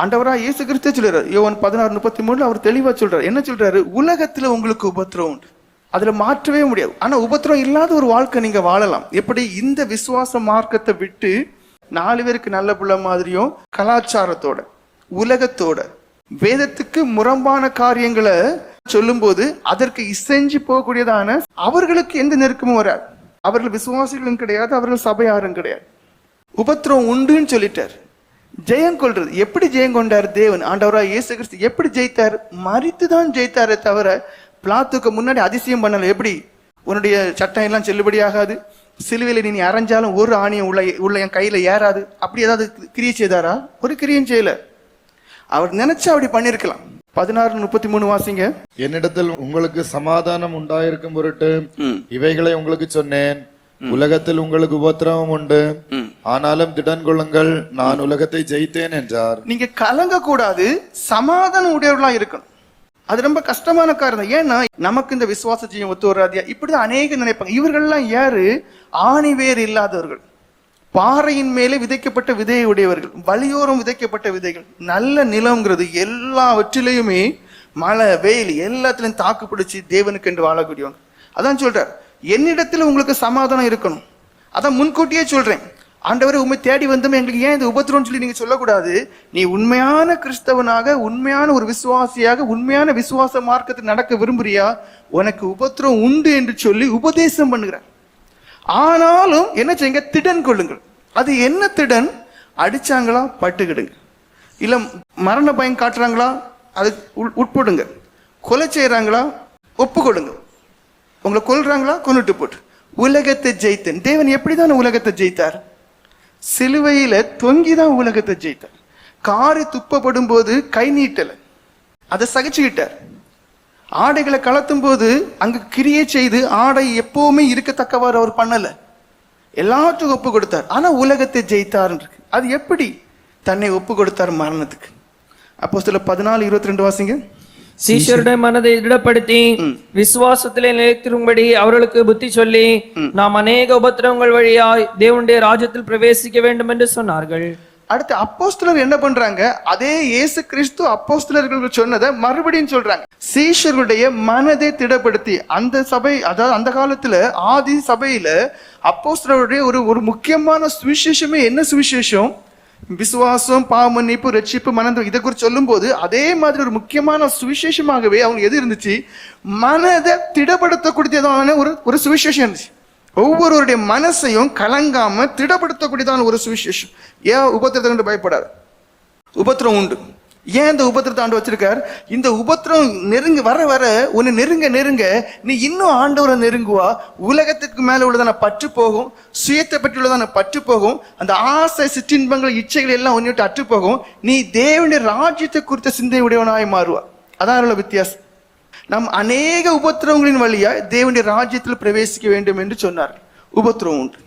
ஆண்டவரா இயேசு கிறிஸ்தே சொல்றாரு. யோவன் பதினாறு முப்பத்தி மூணுல அவர் தெளிவா சொல்றாரு. என்ன சொல்றாரு? உலகத்துல உங்களுக்கு உபத்திரம் உண்டு. அதுல மாற்றவே முடியாது. ஆனா உபத்திரம் இல்லாத ஒரு வாழ்க்கை நீங்க வாழலாம். எப்படி? இந்த விசுவாச மார்க்கத்தை விட்டு நாலு பேருக்கு நல்ல புள்ள மாதிரியும் கலாச்சாரத்தோட உலகத்தோட வேதத்துக்கு முரம்பான காரியங்களை சொல்லும்போது அதற்கு இசைஞ்சு போகக்கூடியதான அவர்களுக்கு எந்த நெருக்கமும் வராது. அவர்கள் விசுவாசிகளும் கிடையாது அவர்கள் சபையாரும் கிடையாது. உபத்திரம் உண்டுன்னு சொல்லிட்டார். ஜெயம் கொள்றது. எப்படி ஜெயம் கொண்டார் தேவன்? ஆண்டவரா இயேசு கிறிஸ்து எப்படி ஜெயித்தார்? மறித்து தான் ஜெயித்தாரே தவிர பிளாத்துக்கு முன்னாடி அதிசயம் பண்ணல. எப்படி? உன்னுடைய சட்டம் எல்லாம் செல்லுபடியாகாது சிலுவையில் நீ அரைஞ்சாலும் ஒரு ஆணியம் உள்ள உள்ள என் கையில ஏறாது. அப்படி ஏதாவது கிரியை செய்தாரா? ஒரு கிரியும் செய்யல. அவர் நினைச்சா அப்படி பண்ணிருக்கலாம். பதினாறு முப்பத்தி மூணு வாசிங்க. என்னிடத்தில் உங்களுக்கு சமாதானம் உண்டாயிருக்கும் பொருட்டு இவைகளை உங்களுக்கு சொன்னேன். உலகத்தில் உங்களுக்கு உபத்திரவம் உண்டு. ஆனாலும் திடன் கொள்ளுங்கள் நான் உலகத்தை ஜெயித்தேன் என்றார். நீங்க கலங்க கூடாது சமாதானம் உடையவர்களா இருக்கணும். அது ரொம்ப கஷ்டமான காரணம் ஏன்னா நமக்கு இந்த விசுவாச ஜீவன் ஒத்து வராதியா இப்படிதான் அநேக நினைப்பாங்க. இவர்கள்லாம் யாரு? ஆணி வேர் இல்லாதவர்கள். பாறையின் மேலே விதைக்கப்பட்ட விதையை உடையவர்கள். வழியோரம் விதைக்கப்பட்ட விதைகள். நல்ல நிலம்ங்கிறது எல்லாவற்றிலையுமே மழை வெயில் எல்லாத்துலயும் தாக்கு பிடிச்சி தேவனுக்கு என்று வாழக்கூடியவங்க. அதான் சொல்றார். என்னிடத்தில் உங்களுக்கு சமாதானம் இருக்கணும். அதான் முன்கூட்டியே சொல்றேன். ஆண்டவரை உண்மை தேடி வந்தும் எங்களுக்கு ஏன் இது உபத்திரம்னு சொல்லி நீங்க சொல்லக்கூடாது. நீ உண்மையான கிறிஸ்தவனாக உண்மையான ஒரு விசுவாசியாக உண்மையான விசுவாச மார்க்கத்தில் நடக்க விரும்புறியா? உனக்கு உபத்திரம் உண்டு என்று சொல்லி உபதேசம் பண்ணுகிறேன். ஆனாலும் என்ன செய்யுங்க? திடன் கொள்ளுங்கள். அது என்ன திடன்? அடிச்சாங்களா? பட்டுக்கிடுங்க. இல்ல மரண பயம் காட்டுறாங்களா? அது உள்- உட்படுங்க. கொலை செய்கிறாங்களா ஒப்பு கொடுங்க உங்களை கொல்றாங்களா? கொன்னுட்டு போட்டு. உலகத்தை ஜெயித்தன். தேவன் எப்படிதான் உலகத்தை ஜெயித்தார்? சிலுவையில தொங்கி தான் உலகத்தை ஜெயித்தார். காரு துப்பப்படும் போது கை நீட்டல. அதை சகிச்சுக்கிட்டார். ஆடைகளை கலத்தும் போது அங்கு கிரியை செய்து ஆடை எப்பவுமே இருக்கத்தக்கவாறு அவர் பண்ணல. எல்லாத்துக்கும் ஒப்பு கொடுத்தார். ஆனா உலகத்தை ஜெயித்தார் அது எப்படி தன்னை ஒப்பு கொடுத்தார் மரணத்துக்கு? அப்போ சில பதினாலு இருபத்தி ரெண்டு வாசிங்க. சீஷருடைய மனதை திடப்படுத்தி விசுவாசத்திலே நிலைத்திரும்படி அவர்களுக்கு புத்தி சொல்லி நாம் அநேக உபத்திரவங்கள் வழியாய் தேவனுடைய ராஜ்யத்தில் பிரவேசிக்க வேண்டும் என்று சொன்னார்கள். அடுத்து அப்போஸ்தலர் என்ன பண்றாங்க? அதே இயேசு கிறிஸ்து அப்போஸ்தலர்கள் சொன்னதை மறுபடியும் சொல்றாங்க. சீஷர்களுடைய மனதை திடப்படுத்தி அந்த சபை அதாவது அந்த காலத்துல ஆதி சபையில அப்போஸ்தலருடைய ஒரு ஒரு முக்கியமான சுவிசேஷமே என்ன சுவிசேஷம்? விசுவாசம் பாவமன்னிப்பு ரட்சிப்பு மனந்தம் இதை குறித்து சொல்லும்போது அதே மாதிரி ஒரு முக்கியமான சுவிசேஷமாகவே அவங்க எது இருந்துச்சு? மனதை திடப்படுத்தக்கூடியதான ஒரு ஒரு சுவிசேஷம் இருந்துச்சு. ஒவ்வொருவருடைய மனசையும் கலங்காம திடப்படுத்தக்கூடியதான ஒரு சுவிசேஷம். ஏன் உபத்திரத்தை பயப்படாது? உபத்திரம் உண்டு. ஏன் இந்த உபத்திரத்தை ஆண்டு வச்சிருக்கார்? இந்த உபத்திரம் நெருங்க வர வர உன்னை நெருங்க நெருங்க நீ இன்னும் ஆண்டவரை நெருங்குவா. உலகத்துக்கு மேலே உள்ளதான பற்று போகும் சுயத்தை பற்றி உள்ளதான பற்று போகும் அந்த ஆசை சிற்றின்பங்கள் இச்சைகள் எல்லாம் உன்னை விட்டு அற்று போகும். நீ தேவனுடைய ராஜ்யத்தை குறித்த சிந்தை உடையவனாய் மாறுவா. அதான் உள்ள வித்தியாசம். நம் அநேக உபத்திரவங்களின் வழியாக தேவனுடைய ராஜ்யத்தில் பிரவேசிக்க வேண்டும் என்று சொன்னார் உபத்திரம் உண்டு